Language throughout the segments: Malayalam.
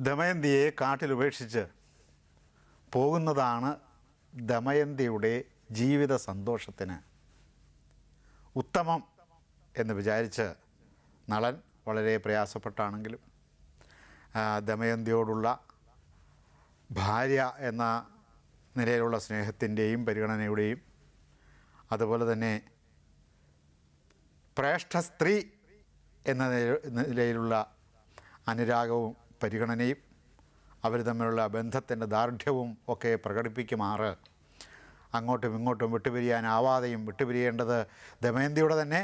ദമയന്തിയെ കാട്ടിൽ ഉപേക്ഷിച്ച് പോകുന്നതാണ് ദമയന്തിയുടെ ജീവിത സന്തോഷത്തിന് ഉത്തമം എന്ന് വിചാരിച്ച് നളൻ വളരെ പ്രയാസപ്പെട്ടാണെങ്കിലും ദമയന്തിയോടുള്ള ഭാര്യ എന്ന നിലയിലുള്ള സ്നേഹത്തിന്റെയും പരിഗണനയുടെയും അതുപോലെ തന്നെ പ്രേഷ്ഠ സ്ത്രീ എന്ന നിലയിലുള്ള അനുരാഗവും പരിഗണനയും അവർ തമ്മിലുള്ള ബന്ധത്തിന്റെ ദാർഢ്യവും ഒക്കെ പ്രകടിപ്പിക്കുമാറ്. അങ്ങോട്ടും ഇങ്ങോട്ടും വിട്ടുപിരിയാനാവാതെയും വിട്ടുപിരിയേണ്ടത് ദമയന്തിയുടെ തന്നെ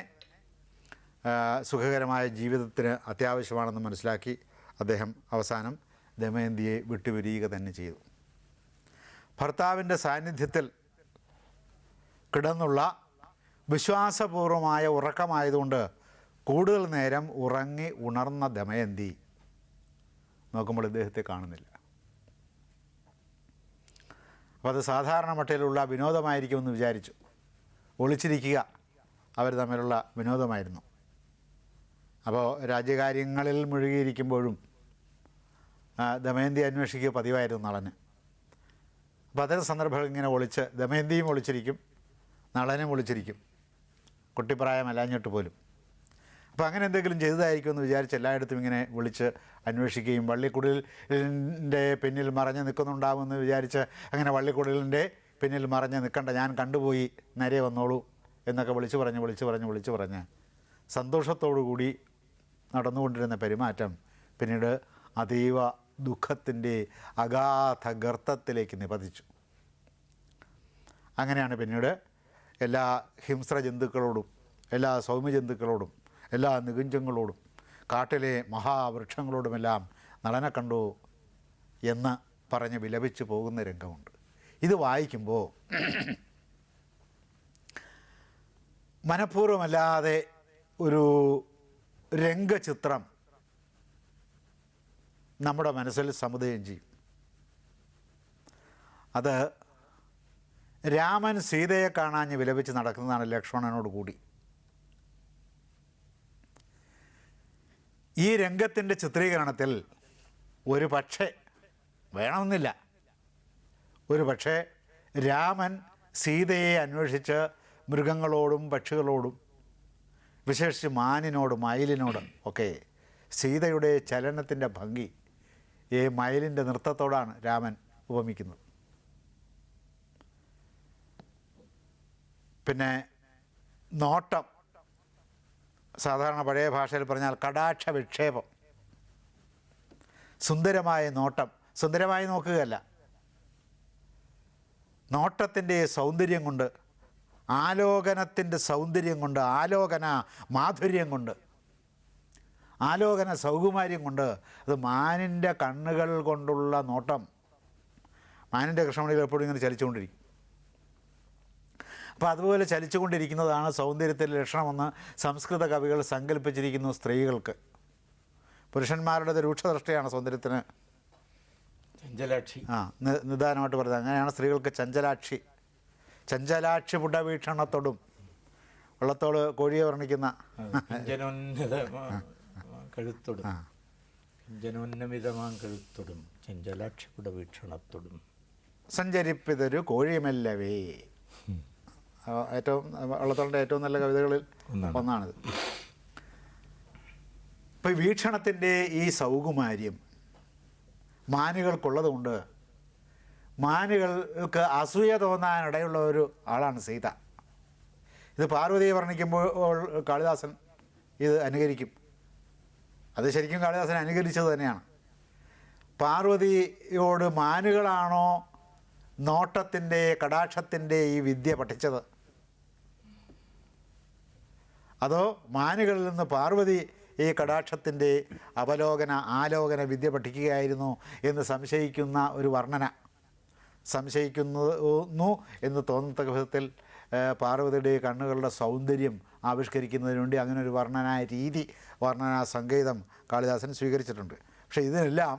സുഖകരമായ ജീവിതത്തിന് അത്യാവശ്യമാണെന്ന് മനസ്സിലാക്കി അദ്ദേഹം അവസാനം ദമയന്തിയെ വിട്ടുപിരിയുക തന്നെ ചെയ്തു. ഭർത്താവിന്റെ സാന്നിധ്യത്തിൽ കിടന്നുള്ള വിശ്വാസപൂർവമായ ഉറക്കമായതുകൊണ്ട് കൂടുതൽ നേരം ഉറങ്ങി ഉണർന്ന ദമയന്തി നോക്കുമ്പോൾ ഇദ്ദേഹത്തെ കാണുന്നില്ല. അപ്പോൾ അത് സാധാരണ മട്ടയിലുള്ള വിനോദമായിരിക്കുമെന്ന് വിചാരിച്ചു. ഒളിച്ചിരിക്കുക അവർ തമ്മിലുള്ള വിനോദമായിരുന്നു. അപ്പോൾ രാജ്യകാര്യങ്ങളിൽ മുഴുകിയിരിക്കുമ്പോഴും ദമയന്തി അന്വേഷിക്കുക പതിവായിരുന്നു നളന്. അപ്പോൾ അത്തരം സന്ദർഭങ്ങൾ ഇങ്ങനെ ഒളിച്ച് ദമയന്തിയും ഒളിച്ചിരിക്കും നളനും ഒളിച്ചിരിക്കും. കുട്ടിപ്രായം കുട്ടിപ്രായമല്ലാഞ്ഞിട്ട് പോലും. അപ്പോൾ അങ്ങനെ എന്തെങ്കിലും ചെയ്തതായിരിക്കും എന്ന് വിചാരിച്ച് എല്ലായിടത്തും ഇങ്ങനെ വിളിച്ച് അന്വേഷിക്കുകയും വള്ളിക്കുടലിന്റെ പിന്നിൽ മറഞ്ഞ് നിൽക്കുന്നുണ്ടാവുമെന്ന് വിചാരിച്ച് അങ്ങനെ വള്ളിക്കുടലിന്റെ പിന്നിൽ മറഞ്ഞ് നിൽക്കണ്ട ഞാൻ കണ്ടുപോയി നേരെ വന്നോളൂ എന്നൊക്കെ വിളിച്ചു പറഞ്ഞ് വിളിച്ചു പറഞ്ഞ് വിളിച്ചു പറഞ്ഞ് സന്തോഷത്തോടു കൂടി നടന്നുകൊണ്ടിരുന്ന പെരുമാറ്റം പിന്നീട് അതീവ ദുഃഖത്തിന്റെ അഗാധ ഗർത്തത്തിലേക്ക് നിപതിച്ചു. അങ്ങനെയാണ് പിന്നീട് എല്ലാ ഹിംസ്ര ജന്തുക്കളോടും എല്ലാ സൗമ്യ ജന്തുക്കളോടും എല്ലാ നികുഞ്ചങ്ങളോടും കാട്ടിലെ മഹാവൃക്ഷങ്ങളോടുമെല്ലാം നടനെ കണ്ടു എന്ന് പറഞ്ഞ് വിലപിച്ച് പോകുന്ന രംഗമുണ്ട്. ഇത് വായിക്കുമ്പോൾ മനഃപൂർവമല്ലാതെ ഒരു രംഗചിത്രം നമ്മുടെ മനസ്സിൽ സമുദയം ചെയ്യും. അത് രാമൻ സീതയെ കാണാഞ്ഞ് വിലപിച്ച് നടക്കുന്നതാണ് ലക്ഷ്മണനോട് കൂടി. ഈ രംഗത്തിന്റെ ചിത്രീകരണത്തിൽ ഒരു പക്ഷേ വേണമെന്നില്ല. ഒരു പക്ഷേ രാമൻ സീതയെ അന്വേഷിച്ച് മൃഗങ്ങളോടും പക്ഷികളോടും വിശേഷിച്ച് മാനിനോടും മയിലിനോടും ഒക്കെ സീതയുടെ ചലനത്തിന്റെ ഭംഗി ഈ മയിലിന്റെ നൃത്തത്തോടാണ് രാമൻ ഉപമിക്കുന്നത്. പിന്നെ നോട്ടം. സാധാരണ പഴയ ഭാഷയിൽ പറഞ്ഞാൽ കടാക്ഷ വിക്ഷേപം സുന്ദരമായ നോട്ടം. സുന്ദരമായി നോക്കുകയല്ല. നോട്ടത്തിന്റെ സൗന്ദര്യം കൊണ്ട് ആലോകനത്തിന്റെ സൗന്ദര്യം കൊണ്ട് ആലോകന മാധുര്യം കൊണ്ട് ആലോകന സൗകുമാര്യം കൊണ്ട് അത് മാനിന്റെ കണ്ണുകൾ കൊണ്ടുള്ള നോട്ടം. മാനിന്റെ കൃഷ്ണമണികൾ എപ്പോഴും ഇങ്ങനെ ചലിച്ചുകൊണ്ടിരിക്കും. അപ്പോൾ അതുപോലെ ചലിച്ചുകൊണ്ടിരിക്കുന്നതാണ് സൗന്ദര്യത്തിന്റെ ലക്ഷണമെന്ന് സംസ്കൃത കവികൾ സങ്കല്പിച്ചിരിക്കുന്നു സ്ത്രീകൾക്ക്. പുരുഷന്മാരുടെ രൂക്ഷദൃഷ്ടിയാണ് സൗന്ദര്യത്തിന്. ചഞ്ചലാക്ഷി. ആ നിദാനമായിട്ട് പറഞ്ഞത് അങ്ങനെയാണ് സ്ത്രീകൾക്ക് ചഞ്ചലാക്ഷി. ചഞ്ചലാക്ഷി പുടവീക്ഷണത്തോടും. വള്ളത്തോട് കോഴിയെ വർണിക്കുന്ന. കിഞ്ചനോന്നതമാ കഴുത്തൊടും. കിഞ്ചനോന്നമിതമാം കഴുത്തൊടും. ചഞ്ചലാക്ഷിയുടെ വീക്ഷണത്തൊടും സഞ്ചരിപ്പിതൊരു കോഴിമല്ലവേ ആ, ഏറ്റവും വള്ളത്തോളിന്റെ ഏറ്റവും നല്ല കവിതകളിൽ ഒന്നാണ്. ഒന്നാണിത്. ഇപ്പം വീക്ഷണത്തിന്റെ ഈ സൗകുമാര്യം മാനുകൾക്കുള്ളതുകൊണ്ട് മാനുകൾക്ക് അസൂയ തോന്നാനിടയുള്ള ഒരു ആളാണ് സീത. ഇത് പാർവതിയെ വർണിക്കുമ്പോൾ കാളിദാസൻ ഇത് അനുകരിക്കും. അത് ശരിക്കും കാളിദാസൻ അനുകരിച്ചത് തന്നെയാണ്. പാർവതിയോട് മാനുകളാണോ നോട്ടത്തിന്റെ കടാക്ഷത്തിന്റെ ഈ വിദ്യ പഠിച്ചത്? അതോ മാനുകളിൽ നിന്ന് പാർവതി ഈ കടാക്ഷത്തിന്റെ അവലോകന ആലോകന വിദ്യ പഠിക്കുകയായിരുന്നു എന്ന് സംശയിക്കുന്ന ഒരു വർണന സംശയിക്കുന്നു എന്ന് തോന്നത്തക്ക വിധത്തിൽ പാർവതിയുടെ കണ്ണുകളുടെ സൗന്ദര്യം ആവിഷ്കരിക്കുന്നതിന് വേണ്ടി അങ്ങനെ ഒരു വർണന രീതി വർണന സംഗീതം കാളിദാസൻ സ്വീകരിച്ചിട്ടുണ്ട്. പക്ഷേ ഇതിനെല്ലാം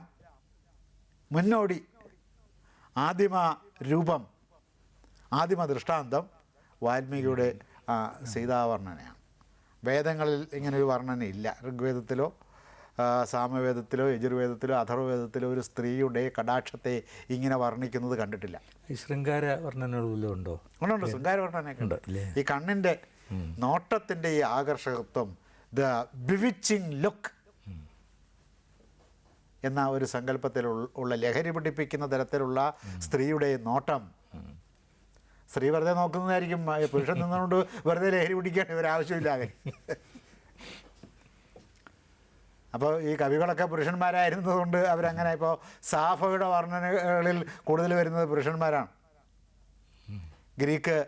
മുന്നോടി ആദിമ രൂപം ആദിമ ദൃഷ്ടാന്തം വാൽമീകിയുടെ സീതാവർണനയാണ്. വേദങ്ങളിൽ ഇങ്ങനൊരു വർണനയില്ല ഋഗ്വേദത്തിലോ സാമവേദത്തിലോ യജുർവേദത്തിലോ അഥർവവേദത്തിലോ ഒരു സ്ത്രീയുടെ കടാക്ഷത്തെ ഇങ്ങനെ വർണിക്കുന്നത് കണ്ടിട്ടില്ല. ഈ ശൃംഗാര വർണനകളിലോ ഉണ്ടോ? ഉണ്ടോ ശൃംഗാര വർണനയൊക്കെ ഉണ്ട്, ഈ കണ്ണിന്റെ നോട്ടത്തിന്റെ ഈ ആകർഷകത്വം ദ ബിവിച്ചിങ് ലുക്ക് എന്ന ഒരു സങ്കല്പത്തിൽ ഉള്ള ലഹരി പിടിപ്പിക്കുന്ന തരത്തിലുള്ള സ്ത്രീയുടെ നോട്ടം സ്ത്രീ വെറുതെ നോക്കുന്നതായിരിക്കും. പുരുഷൻ നിന്നുകൊണ്ട് വെറുതെ ലഹരി പിടിക്കാൻ ഇവരാവശ്യമില്ലാതെ അപ്പോൾ ഈ കവികളൊക്കെ പുരുഷന്മാരായിരുന്നതുകൊണ്ട് അവരങ്ങനെ ഇപ്പോൾ സാഫയുടെ വർണനകളിൽ കൂടുതൽ വരുന്നത് പുരുഷന്മാരാണ്. ഗ്രീക്ക്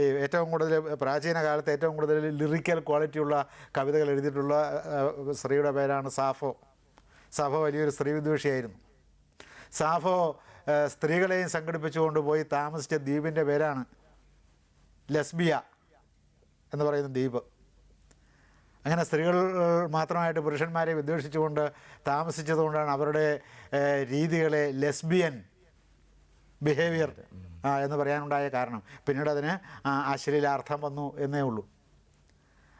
ഈ ഏറ്റവും കൂടുതൽ പ്രാചീന കാലത്ത് ഏറ്റവും കൂടുതൽ ലിറിക്കൽ ക്വാളിറ്റിയുള്ള കവിതകൾ എഴുതിയിട്ടുള്ള സ്ത്രീയുടെ പേരാണ് സാഫോ. സാഫോ വലിയൊരു സ്ത്രീ വിദ്വേഷിയായിരുന്നു സാഫോ സ്ത്രീകളെയും സംഘടിപ്പിച്ചുകൊണ്ട് പോയി താമസിച്ച ദ്വീപിന്റെ പേരാണ് ലെസ്ബിയ എന്ന് പറയുന്ന ദ്വീപ്. അങ്ങനെ സ്ത്രീകൾ മാത്രമായിട്ട് പുരുഷന്മാരെ വിദ്വേഷിച്ചുകൊണ്ട് താമസിച്ചതുകൊണ്ടാണ് അവരുടെ രീതികളെ ലെസ്ബിയൻ ബിഹേവിയർ എന്ന് പറയാനുണ്ടായ കാരണം. പിന്നീട് അതിന് അശ്ലീലാർത്ഥം വന്നു എന്നേ ഉള്ളൂ.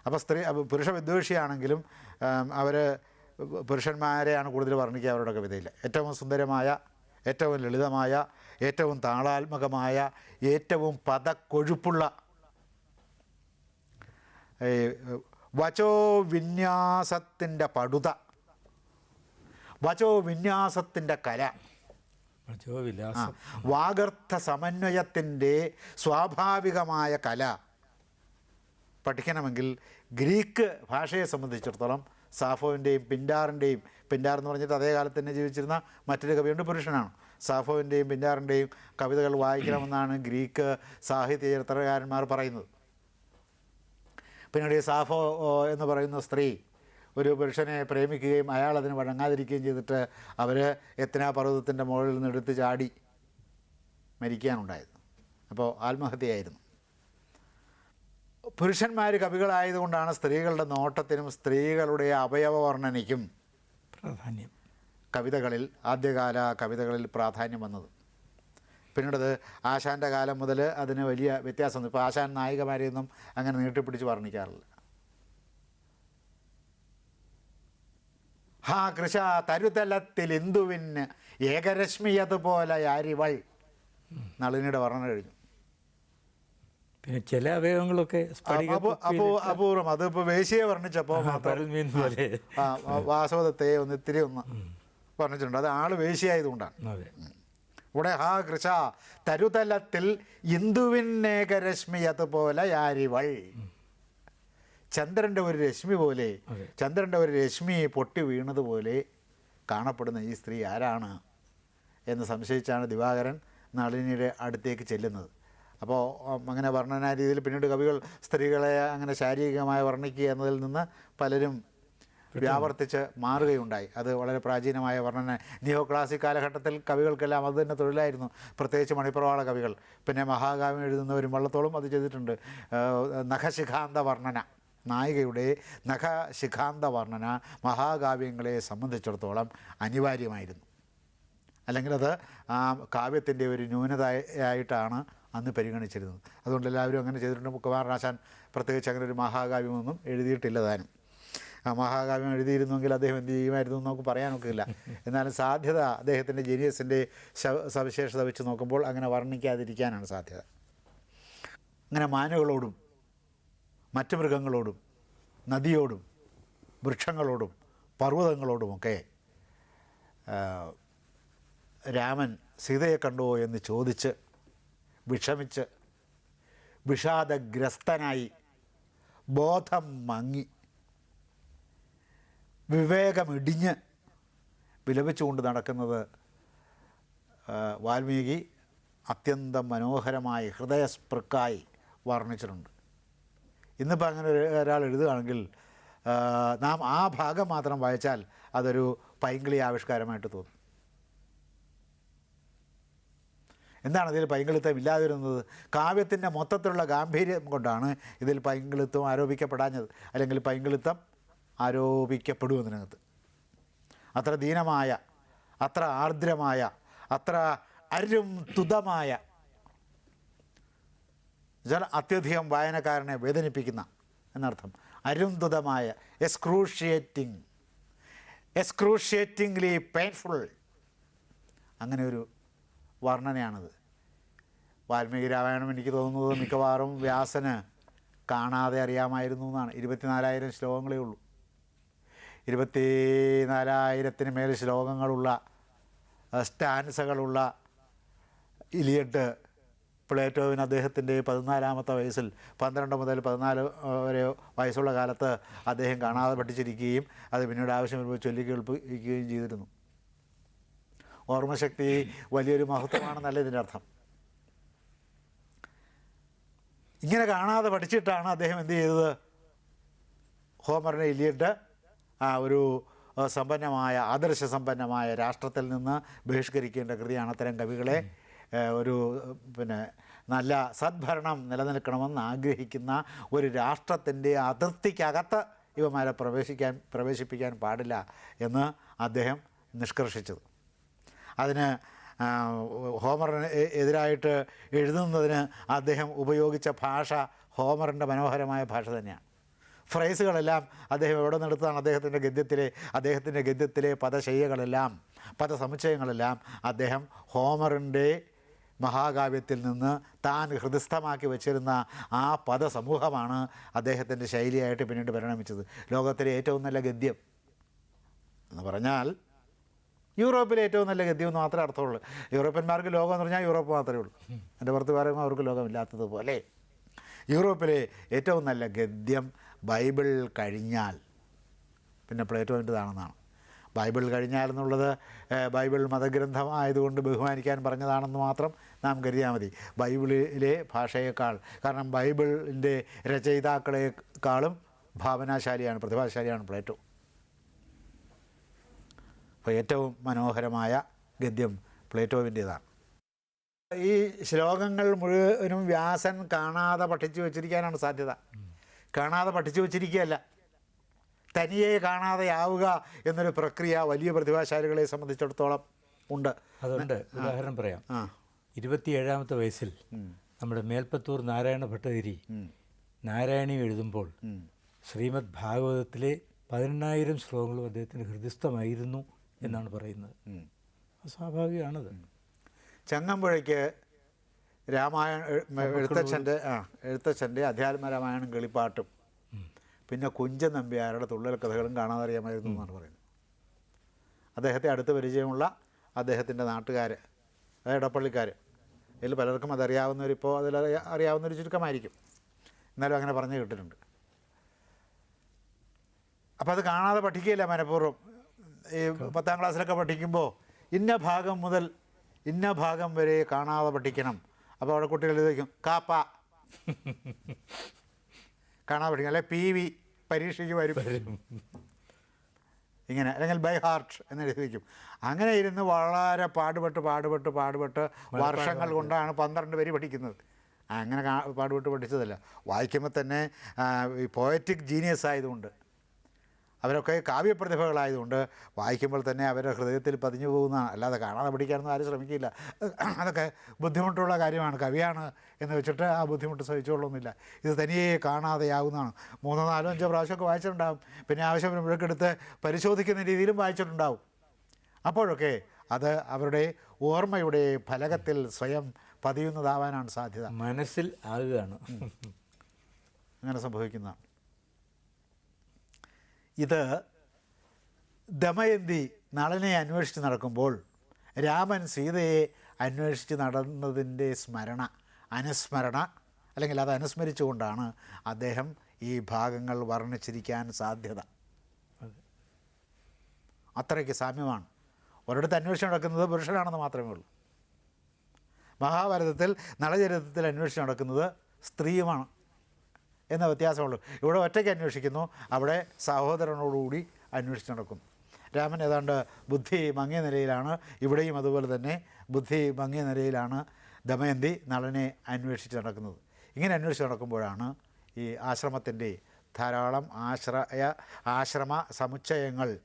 അപ്പോൾ സ്ത്രീ പുരുഷ വിദ്വേഷിയാണെങ്കിലും അവർ പുരുഷന്മാരെയാണ് കൂടുതൽ വർണിക്കുക അവരുടെ കവിതയിൽ ഏറ്റവും സുന്ദരമായ ഏറ്റവും ലളിതമായ ഏറ്റവും താളാത്മകമായ ഏറ്റവും പദക്കൊഴുപ്പുള്ള വചോ വിന്യാസത്തിന്റെ പടുത വചോ വിന്യാസത്തിന്റെ കല വാഗർത്ഥ സമന്വയത്തിന്റെ സ്വാഭാവികമായ കല. പഠിക്കണമെങ്കിൽ ഗ്രീക്ക് ഭാഷയെ സംബന്ധിച്ചിടത്തോളം സാഫോവിന്റെയും പിൻഡാറിന്റെയും പിൻഡാർ എന്ന് പറഞ്ഞിട്ട് അതേ കാലത്ത് തന്നെ ജീവിച്ചിരുന്ന മറ്റൊരു കവിയുണ്ട് പുരുഷനാണ്. സാഫോവിന്റെയും പിന്നാറിന്റെയും കവിതകൾ വായിക്കണമെന്നാണ് ഗ്രീക്ക് സാഹിത്യ ചരിത്രകാരന്മാർ പറയുന്നത്. പിന്നീട് സാഫോ എന്ന് പറയുന്ന സ്ത്രീ ഒരു പുരുഷനെ പ്രേമിക്കുകയും അയാൾ അതിന് വഴങ്ങാതിരിക്കുകയും ചെയ്തിട്ട് അവർ എത്തനാ പർവതത്തിന്റെ മുകളിൽ നിന്ന് എടുത്ത് ചാടി മരിക്കാനുണ്ടായത് അപ്പോൾ ആത്മഹത്യയായിരുന്നു. പുരുഷന്മാർ കവികളായതുകൊണ്ടാണ് സ്ത്രീകളുടെ നോട്ടത്തിനും സ്ത്രീകളുടെ അവയവ വർണനയ്ക്കും പ്രാധാന്യം. കവിതകളിൽ ആദ്യകാല കവിതകളിൽ പ്രാധാന്യം വന്നത്. പിന്നീടത് ആശാന്റെ കാലം മുതൽ അതിന് വലിയ വ്യത്യാസം ഇപ്പോൾ ആശാൻ നായികമാരെയൊന്നും അങ്ങനെ നീട്ടിപ്പിടിച്ച് വർണിക്കാറില്ല. ഹാ കൃഷ തരുതലത്തിൽ ഇന്ദുവിന് ഏകരശ്മിയതുപോലെ ആരിവൾ നളിനിയുടെ വർണന കഴിഞ്ഞു. പിന്നെ ചില അവയവങ്ങളൊക്കെ അപൂർവം. അതിപ്പോ വേശിയെ വർണിച്ചപ്പോ പരൽമീൻ പോലെ. വാസവദത്തെ ഒന്ന് ഇത്തിരി ഒന്ന് പറഞ്ഞിട്ടുണ്ട് അത് ആൾ വേശിയായതുകൊണ്ടാണ് ഇവിടെ ഹാ കൃഷ തരുതലത്തിൽ ഇന്ദുവിനേകരശ്മി അതുപോലെ യാരിവൾ ചന്ദ്രന്റെ ഒരു രശ്മി പോലെ ചന്ദ്രന്റെ ചന്ദ്രന്റെ ഒരു രശ്മി പൊട്ടി വീണതുപോലെ കാണപ്പെടുന്ന ഈ സ്ത്രീ ആരാണ്? എന്ന് സംശയിച്ചാണ് ദിവാകരൻ നളിനിയുടെ അടുത്തേക്ക് ചെല്ലുന്നത്. അപ്പോൾ അങ്ങനെ വർണനാ രീതിയിൽ പിന്നീട് കവികൾ സ്ത്രീകളെ അങ്ങനെ ശാരീരികമായി വർണിക്കുക എന്നതിൽ നിന്ന് പലരും വ്യാവർത്തിച്ച് മാറുകയുണ്ടായി. അത് വളരെ പ്രാചീനമായ വർണന. നിയോ ക്ലാസിക് കാലഘട്ടത്തിൽ കവികൾക്കെല്ലാം അത് തന്നെ തൊഴിലായിരുന്നു. പ്രത്യേകിച്ച് മണിപ്രവാള കവികൾ. പിന്നെ മഹാകാവ്യം എഴുതുന്നവരും വള്ളത്തോളം അത് ചെയ്തിട്ടുണ്ട്. നഖശിഖാന്ത വർണന. നായികയുടെ നഖശിഖാന്ത വർണന മഹാകാവ്യങ്ങളെ സംബന്ധിച്ചിടത്തോളം അനിവാര്യമായിരുന്നു. അല്ലെങ്കിൽ അത് ആ കാവ്യത്തിന്റെ ഒരു ന്യൂനത ആയിട്ടാണ് അന്ന് പരിഗണിച്ചിരുന്നത്. അതുകൊണ്ട് എല്ലാവരും അങ്ങനെ ചെയ്തിട്ടുണ്ട്. കുമാരനാശാൻ പ്രത്യേകിച്ച് അങ്ങനെ ഒരു മഹാകാവ്യമൊന്നും എഴുതിയിട്ടില്ല താനും. ആ മഹാകാവ്യം എഴുതിയിരുന്നെങ്കിൽ അദ്ദേഹം എന്ത് ചെയ്യുമായിരുന്നു എന്ന് നമുക്ക് പറയാനൊക്കില്ല. എന്നാലും സാധ്യത അദ്ദേഹത്തിന്റെ ജീനിയസിന്റെ സവിശേഷത വെച്ച് നോക്കുമ്പോൾ അങ്ങനെ വർണിക്കാതിരിക്കാനാണ് സാധ്യത. അങ്ങനെ മാനുകളോടും മറ്റു മൃഗങ്ങളോടും നദിയോടും വൃക്ഷങ്ങളോടും പർവതങ്ങളോടുമൊക്കെ രാമൻ സീതയെ കണ്ടോ എന്ന് ചോദിച്ച് വിഷമിച്ച് വിഷാദഗ്രസ്തനായി ബോധം മങ്ങി വിവേകമിടിഞ്ഞ് വിലപിച്ചുകൊണ്ട് നടക്കുന്നത് വാൽമീകി അത്യന്തം മനോഹരമായി ഹൃദയസ്പൃക്കായി വർണിച്ചിട്ടുണ്ട്. ഇന്നിപ്പോൾ അങ്ങനെ ഒരാൾ എഴുതുകയാണെങ്കിൽ നാം ആ ഭാഗം മാത്രം വായിച്ചാൽ അതൊരു പൈങ്കിളി ആവിഷ്കാരമായിട്ട് തോന്നും. എന്താണ് ഇതിൽ പൈങ്കിളിത്തം ഇല്ലാതിരുന്നത് കാവ്യത്തിന്റെ മൊത്തത്തിലുള്ള ഗാംഭീര്യം കൊണ്ടാണ് ഇതിൽ പൈങ്കിളിത്തം ആരോപിക്കപ്പെടാഞ്ഞത്. അല്ലെങ്കിൽ പൈങ്കിളിത്തം അതിനകത്ത് അത്ര ദീനമായ അത്ര ആർദ്രമായ അത്ര അരും തുതമായ എന്നുവെച്ചാൽ അത്യധികം വായനക്കാരനെ വേദനിപ്പിക്കുന്ന എന്നർത്ഥം. അരുന്തുതമായ എസ്ക്രൂഷിയേറ്റിംഗ് എസ്ക്രൂഷിയേറ്റിംഗ്ലി പെയിൻഫുൾ അങ്ങനെ ഒരു വർണനയാണത്. വാൽമീകി രാമായണം എനിക്ക് തോന്നുന്നത് മിക്കവാറും വ്യാസന് കാണാതെ അറിയാമായിരുന്നു എന്നാണ്. ഇരുപത്തിനാലായിരം ശ്ലോകങ്ങളേ ഉള്ളൂ. ഇരുപത്തി നാലായിരത്തിന് മേൽ ശ്ലോകങ്ങളുള്ള സ്റ്റാൻസകളുള്ള ഇലിയഡ് പ്ലേറ്റോവിന് അദ്ദേഹത്തിന്റെ പതിനാലാമത്തെ വയസ്സിൽ പന്ത്രണ്ട് മുതൽ പതിനാല് വരെ വയസ്സുള്ള കാലത്ത് അദ്ദേഹം കാണാതെ പഠിച്ചിരിക്കുകയും അത് പിന്നീട് ആവശ്യം വരുമ്പോൾ ചൊല്ലി കേൾപ്പിക്കുകയും ചെയ്തിരുന്നു. ഓർമ്മശക്തി വലിയൊരു മഹത്വമാണെന്നല്ല ഇതിന്റെ അർത്ഥം. ഇങ്ങനെ കാണാതെ പഠിച്ചിട്ടാണ് അദ്ദേഹം എന്ത് ചെയ്തത്? ഹോമറിനെ ഇല്ലിയിട്ട് ആ ഒരു സമ്പന്നമായ ആദർശ സമ്പന്നമായ രാഷ്ട്രത്തിൽ നിന്ന് ബഹിഷ്കരിക്കേണ്ട കൃതിയാണ് അത്തരം കവികളെ ഒരു പിന്നെ നല്ല സദ്ഭരണം നിലനിൽക്കണമെന്ന് ആഗ്രഹിക്കുന്ന ഒരു രാഷ്ട്രത്തിന്റെ അതിർത്തിക്കകത്ത് ഇവമാരെ പ്രവേശിക്കാൻ പ്രവേശിപ്പിക്കാൻ പാടില്ല എന്ന് അദ്ദേഹം നിഷ്കർഷിച്ചത്. അതിന് ഹോമറിന് എതിരായിട്ട് എഴുതുന്നതിന് അദ്ദേഹം ഉപയോഗിച്ച ഭാഷ ഹോമറിന്റെ മനോഹരമായ ഭാഷ തന്നെയാണ്. ഫ്രേസുകളെല്ലാം അദ്ദേഹം എവിടെ നിന്നെടുത്താണ് അദ്ദേഹത്തിന്റെ ഗദ്യത്തിലെ അദ്ദേഹത്തിന്റെ ഗദ്യത്തിലെ പദശയ്യകളെല്ലാം പദസമുച്ചയങ്ങളെല്ലാം അദ്ദേഹം ഹോമറിന്റെ മഹാകാവ്യത്തിൽ നിന്ന് താൻ ഹൃദയസ്ഥമാക്കി വച്ചിരുന്ന ആ പദസമൂഹമാണ് അദ്ദേഹത്തിന്റെ ശൈലിയായിട്ട് പിന്നീട് പരിണമിച്ചത്. ലോകത്തിലെ ഏറ്റവും നല്ല ഗദ്യം എന്ന് പറഞ്ഞാൽ യൂറോപ്പിലെ ഏറ്റവും നല്ല ഗദ്യം എന്ന് മാത്രമേ അർത്ഥമുള്ളൂ. യൂറോപ്യന്മാർക്ക് ലോകം എന്ന് പറഞ്ഞാൽ യൂറോപ്പ് മാത്രമേ ഉള്ളൂ. എന്റെ പുറത്ത് പറയുമ്പോൾ അവർക്ക് ലോകമില്ലാത്തതുപോലെ. യൂറോപ്പിലെ ഏറ്റവും നല്ല ഗദ്യം ബൈബിൾ കഴിഞ്ഞാൽ. പിന്നെ പ്ലേറ്റോന്റെതാണെന്നാണ് ബൈബിൾ കഴിഞ്ഞാൽ എന്നുള്ളത് ബൈബിൾ മതഗ്രന്ഥമായതുകൊണ്ട് ബഹുമാനിക്കാൻ പറഞ്ഞതാണെന്ന് മാത്രം നാം കരുതിയാൽ മതി. ബൈബിളിലെ ഭാഷയേക്കാൾ കാരണം ബൈബിളിന്റെ രചയിതാക്കളെക്കാളും ഭാവനാശാലിയാണ് പ്രതിഭാശാലിയാണ് പ്ലേറ്റോ. അപ്പോൾ ഏറ്റവും മനോഹരമായ ഗദ്യം പ്ലേറ്റോവിന്റേതാണ് ഈ ശ്ലോകങ്ങൾ മുഴുവനും വ്യാസൻ കാണാതെ പഠിച്ചു വച്ചിരിക്കാനാണ് സാധ്യത. കാണാതെ പഠിച്ചു വച്ചിരിക്കുകയല്ല. തനിയെ കാണാതെയാവുക എന്നൊരു പ്രക്രിയ വലിയ പ്രതിഭാശാലികളെ സംബന്ധിച്ചിടത്തോളം ഉണ്ട്. അതുകൊണ്ട് ഉദാഹരണം പറയാം. ഇരുപത്തിയേഴാമത്തെ വയസ്സിൽ നമ്മുടെ മേൽപ്പത്തൂർ നാരായണ ഭട്ടതിരി നാരായണി എഴുതുമ്പോൾ ശ്രീമദ് ഭാഗവതത്തിലെ പതിനെണ്ണായിരം ശ്ലോകങ്ങളും അദ്ദേഹത്തിന് ഹൃദയസ്ഥമായിരുന്നു. എന്നാണ് പറയുന്നത്. സ്വാഭാവികമാണത്. ചങ്ങമ്പുഴയ്ക്ക് രാമായണ എഴുത്തച്ഛന്റെ ആ എഴുത്തച്ഛന്റെ അധ്യാത്മ രാമായണം കിളിപ്പാട്ടും പിന്നെ കുഞ്ചൻ നമ്പ്യാരുടെ തുള്ളൽ കഥകളും കാണാതറിയാമായിരുന്നു എന്നാണ് പറയുന്നത്. അദ്ദേഹത്തെ അടുത്ത് പരിചയമുള്ള അദ്ദേഹത്തിന്റെ നാട്ടുകാർ അതായത് ഇടപ്പള്ളിക്കാർ ഇതിൽ പലർക്കും അതറിയാവുന്നവരിപ്പോൾ അതിൽ അറിയാ- അറിയാവുന്നൊരു ചുരുക്കമായിരിക്കും. എന്നാലും അങ്ങനെ പറഞ്ഞു കേട്ടിട്ടുണ്ട്. അപ്പോൾ അത് കാണാതെ പഠിക്കുകയില്ല മനഃപൂർവം. ഈ പത്താം ക്ലാസ്സിലൊക്കെ പഠിക്കുമ്പോൾ ഇന്ന ഭാഗം മുതൽ ഇന്ന ഭാഗം വരെ കാണാതെ പഠിക്കണം. അപ്പോൾ അവിടെ കുട്ടികൾ ചോദിക്കും കാപ്പ. കാണാതെ പഠിക്കണം അല്ലെ പി വി പരീക്ഷയ്ക്ക് വരും. ഇങ്ങനെ. അല്ലെങ്കിൽ ബൈ ഹാർട്ട് എന്ന് എഴുതി വയ്ക്കും. അങ്ങനെ ഇരുന്ന് വളരെ പാടുപെട്ട് പാടുപെട്ട് പാടുപെട്ട് വർഷങ്ങൾ കൊണ്ടാണ് പന്ത്രണ്ട് പേര് പഠിക്കുന്നത്. അങ്ങനെ പാടുപെട്ട് പഠിച്ചതല്ല. വായിക്കുമ്പോൾ തന്നെ ഈ പോയറ്റിക് ജീനിയസ് ആയതുകൊണ്ട്. അവരൊക്കെ കാവ്യപ്രതിഭകളായതുകൊണ്ട് വായിക്കുമ്പോൾ തന്നെ അവരുടെ ഹൃദയത്തിൽ പതിഞ്ഞു പോകുന്നതാണ് അല്ലാതെ കാണാതെ പഠിക്കാനൊന്നും ആരും ശ്രമിക്കില്ല. അതൊക്കെ ബുദ്ധിമുട്ടുള്ള കാര്യമാണ്. കവിയാണ് എന്ന് വെച്ചിട്ട് ആ ബുദ്ധിമുട്ട് സഹിച്ചുകൊള്ളൊന്നുമില്ല. ഇത് തനിയെ കാണാതെയാവുന്നതാണ്. മൂന്നോ നാലോ അഞ്ചോ പ്രാവശ്യമൊക്കെ വായിച്ചിട്ടുണ്ടാവും. പിന്നെ ആവശ്യം വരുമ്പോഴൊക്കെ എടുത്ത് പരിശോധിക്കുന്ന രീതിയിലും വായിച്ചിട്ടുണ്ടാവും. അപ്പോഴൊക്കെ അത് അവരുടെ ഓർമ്മയുടെ ഫലകത്തിൽ സ്വയം പതിയുന്നതാവാനാണ് സാധ്യത. മനസ്സിൽ ആകുകയാണ്. അങ്ങനെ സംഭവിക്കുന്നതാണ്. ഇത് ദമയന്തി നളനെ അന്വേഷിച്ച് നടക്കുമ്പോൾ രാമൻ സീതയെ അന്വേഷിച്ച് നടന്നതിന്റെ സ്മരണ അനുസ്മരണ അല്ലെങ്കിൽ അത് അനുസ്മരിച്ചുകൊണ്ടാണ് അദ്ദേഹം ഈ ഭാഗങ്ങൾ വർണിച്ചിരിക്കാൻ സാധ്യത. അത്രയ്ക്ക് സാമ്യമാണ്. ഒരിടത്ത് അന്വേഷണം നടക്കുന്നത് പുരുഷനാണെന്ന് മാത്രമേ ഉള്ളൂ. മഹാഭാരതത്തിൽ നളചരിതത്തിൽ അന്വേഷണം നടക്കുന്നത് സ്ത്രീയുമാണ്. എന്ന വ്യത്യാസമുള്ളൂ. ഇവിടെ ഒറ്റയ്ക്ക് അന്വേഷിക്കുന്നു. അവിടെ സഹോദരനോടുകൂടി അന്വേഷിച്ച് നടക്കുന്നു രാമൻ ഏതാണ്ട് ബുദ്ധി മങ്ങിയ നിലയിലാണ്. ഇവിടെയും അതുപോലെ തന്നെ ബുദ്ധി മങ്ങിയ നിലയിലാണ് ദമയന്തി നളനെ അന്വേഷിച്ച് നടക്കുന്നത്. ഇങ്ങനെ അന്വേഷിച്ച് നടക്കുമ്പോഴാണ് ഈ ആശ്രമത്തിന്റെ ധാരാളം ആശ്രയ ആശ്രമ സമുച്ചയങ്ങൾ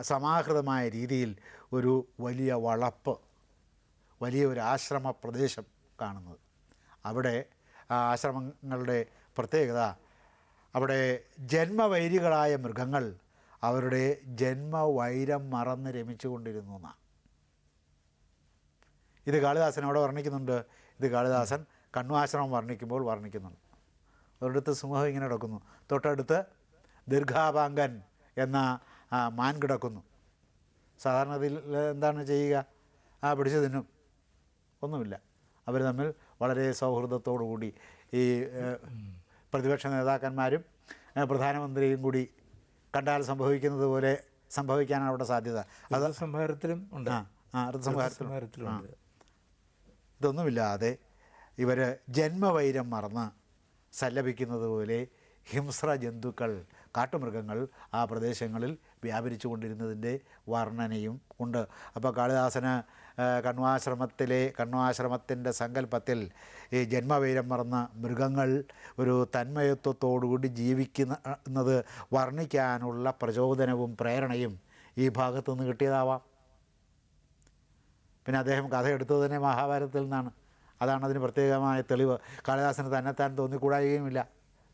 സമാഹൃതമായ രീതിയിൽ ഒരു വലിയ വളപ്പ് വലിയ ഒരു ആശ്രമ പ്രദേശം കാണുന്നത്. അവിടെ ആശ്രമങ്ങളുടെ പ്രത്യേകത. അവിടെ ജന്മവൈരികളായ മൃഗങ്ങൾ അവരുടെ ജന്മവൈരം മറന്ന് രമിച്ചുകൊണ്ടിരുന്നു എന്നാണ് ഇത് കാളിദാസൻ അവിടെ വർണിക്കുന്നുണ്ട്. ഇത് കാളിദാസൻ കണ്വാശ്രമം വർണിക്കുമ്പോൾ വർണിക്കുന്നുണ്ട്. ഒരിടത്ത് സിംഹം ഇങ്ങനെ കിടക്കുന്നു. തൊട്ടടുത്ത് ദീർഘാപാങ്കൻ എന്ന മാൻ കിടക്കുന്നു. സാധാരണ ഇതിൽ എന്താണ് ചെയ്യുക? ആ പിടിച്ചു തിന്നും. ഒന്നുമില്ല. അവർ തമ്മിൽ വളരെ സൗഹൃദത്തോടു കൂടി ഈ പ്രതിപക്ഷ നേതാക്കന്മാരും പ്രധാനമന്ത്രിയും കൂടി കണ്ടാൽ സംഭവിക്കുന്നത് പോലെ സംഭവിക്കാനാണ് അവിടെ സാധ്യത. അത് സംഹാരത്തിലും ഉണ്ട്. ആ ഇതൊന്നുമില്ലാതെ ഇവർ ജന്മവൈരം മറന്ന് സല്ലപിക്കുന്നത് പോലെ ഹിംസ്ര ജന്തുക്കൾ കാട്ടുമൃഗങ്ങൾ ആ പ്രദേശങ്ങളിൽ വ്യാപരിച്ചു കൊണ്ടിരുന്നതിന്റെ വർണനയും ഉണ്ട്. അപ്പോൾ കാളിദാസന് കണ്വാശ്രമത്തിലെ കണ്വാശ്രമത്തിന്റെ സങ്കല്പത്തിൽ ഈ ജന്മവൈരം മറന്ന മൃഗങ്ങൾ ഒരു തന്മയത്വത്തോടുകൂടി ജീവിക്കുന്നത് വർണിക്കാനുള്ള പ്രചോദനവും പ്രേരണയും ഈ ഭാഗത്തു നിന്ന് കിട്ടിയതാവാം. പിന്നെ അദ്ദേഹം കഥ എടുത്തത് തന്നെ മഹാഭാരതത്തിൽ നിന്നാണ്. അതാണ് അതിന് പ്രത്യേകമായ തെളിവ്. കാളിദാസന് തന്നെത്താൻ തോന്നിക്കൂടായുകയുമില്ല.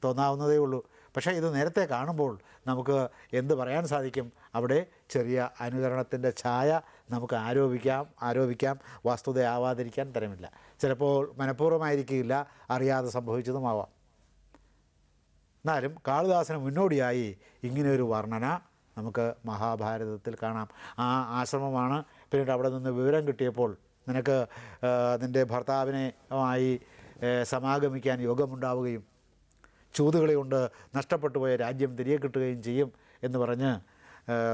തോന്നാവുന്നതേ ഉള്ളൂ. പക്ഷേ ഇത് നേരത്തെ കാണുമ്പോൾ നമുക്ക് എന്ത് പറയാൻ സാധിക്കും? അവിടെ ചെറിയ അനുകരണത്തിന്റെ ഛായ നമുക്ക് ആരോപിക്കാം ആരോപിക്കാം വസ്തുതയാവാതിരിക്കാൻ തരമില്ല. ചിലപ്പോൾ മനഃപൂർവമായിരിക്കില്ല അറിയാതെ സംഭവിച്ചതുമാവാം. എന്നാലും കാളിദാസന് മുന്നോടിയായി ഇങ്ങനെയൊരു വർണന നമുക്ക് മഹാഭാരതത്തിൽ കാണാം. ആ ആശ്രമമാണ്. പിന്നീട് അവിടെ നിന്ന് വിവരം കിട്ടിയപ്പോൾ നിനക്ക് നിന്റെ ഭർത്താവിനെ ആയി സമാഗമിക്കാൻ യോഗമുണ്ടാവുകയും ചൂതുകളി കൊണ്ട് നഷ്ടപ്പെട്ടു പോയ രാജ്യം തിരികെ കിട്ടുകയും ചെയ്യും എന്ന് പറഞ്ഞ്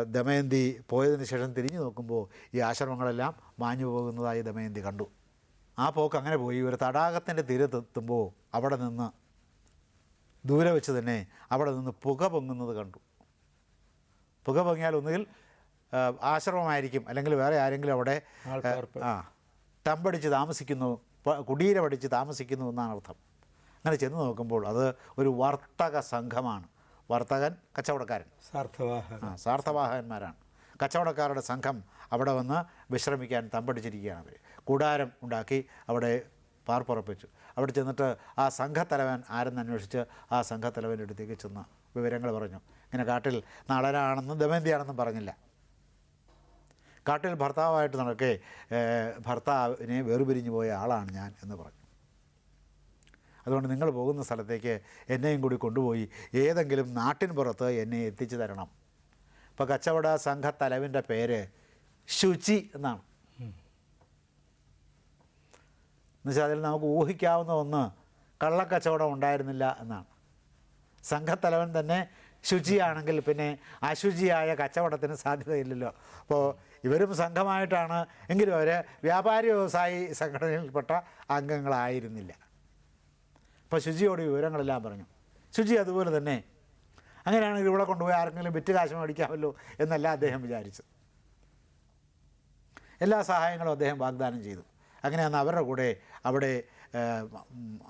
ദമയന്തി പോയതിന് ശേഷം തിരിഞ്ഞു നോക്കുമ്പോൾ ഈ ആശ്രമങ്ങളെല്ലാം മാഞ്ഞു പോകുന്നതായി ദമയന്തി കണ്ടു. ആ പോക്ക് അങ്ങനെ പോയി. ഒരു തടാകത്തിന്റെ തീരത്തെത്തുമ്പോൾ അവിടെ നിന്ന് ദൂരെ വെച്ച് തന്നെ അവിടെ നിന്ന് പുക പൊങ്ങുന്നത് കണ്ടു. പുക പൊങ്ങിയാൽ ഒന്നുകിൽ ആശ്രമമായിരിക്കും. അല്ലെങ്കിൽ വേറെ ആരെങ്കിലും അവിടെ ആ, ടമ്പടിച്ച് താമസിക്കുന്നു കുടീരമടിച്ച് താമസിക്കുന്നു എന്നാണ് അർത്ഥം. അങ്ങനെ ചെന്ന് നോക്കുമ്പോൾ അത് ഒരു വർത്തക സംഘമാണ്. വർത്തകൻ കച്ചവടക്കാരൻ. സാർത്ഥവാഹ ആ സാർത്ഥവാഹകന്മാരാണ്. കച്ചവടക്കാരുടെ സംഘം അവിടെ വന്ന് വിശ്രമിക്കാൻ തമ്പടിച്ചിരിക്കുകയാണ് അവർ. കൂടാരം ഉണ്ടാക്കി അവിടെ പാർപ്പുറപ്പിച്ചു. അവിടെ ചെന്നിട്ട് ആ സംഘത്തലവൻ ആരെന്ന് അന്വേഷിച്ച് ആ സംഘത്തലവന്റെ അടുത്തേക്ക് ചെന്ന് വിവരങ്ങൾ പറഞ്ഞു. ഇങ്ങനെ കാട്ടിൽ നളനാണെന്നും ദമയന്തിയാണെന്നും പറഞ്ഞില്ല. കാട്ടിൽ ഭർത്താവായിട്ട് നടക്കേ ഭർത്താവിനെ വേർപിരിഞ്ഞു പോയ ആളാണ് ഞാൻ എന്ന് പറഞ്ഞു. അതുകൊണ്ട് നിങ്ങൾ പോകുന്ന സ്ഥലത്തേക്ക് എന്നെയും കൂടി കൊണ്ടുപോയി ഏതെങ്കിലും നാട്ടിൻ പുറത്ത് എന്നെ എത്തിച്ചു തരണം. ഇപ്പോൾ കച്ചവട സംഘത്തലവിന്റെ പേര് ശുചി എന്നാണ്. എന്നുവെച്ചാൽ അതിൽ നമുക്ക് ഊഹിക്കാവുന്ന ഒന്ന് കള്ളക്കച്ചവടം ഉണ്ടായിരുന്നില്ല എന്നാണ്. സംഘത്തലവൻ തന്നെ ശുചിയാണെങ്കിൽ പിന്നെ അശുചിയായ കച്ചവടത്തിന് സാധ്യതയില്ലല്ലോ. അപ്പോൾ ഇവരും സംഘമായിട്ടാണ്. എങ്കിലും അവർ വ്യാപാരി വ്യവസായി സംഘടനയിൽപ്പെട്ട അംഗങ്ങളായിരുന്നില്ല. അപ്പോൾ ശുചിയോട് വിവരങ്ങളെല്ലാം പറഞ്ഞു. ശുചി അതുപോലെ തന്നെ അങ്ങനെയാണെങ്കിൽ ഇവിടെ കൊണ്ടുപോയി ആർക്കെങ്കിലും വിറ്റ് കാശ് മേടിക്കാമല്ലോ എന്നല്ല അദ്ദേഹം വിചാരിച്ചു എല്ലാ സഹായങ്ങളും അദ്ദേഹം വാഗ്ദാനം ചെയ്തു. അങ്ങനെയാണ് അവരുടെ കൂടെ അവിടെ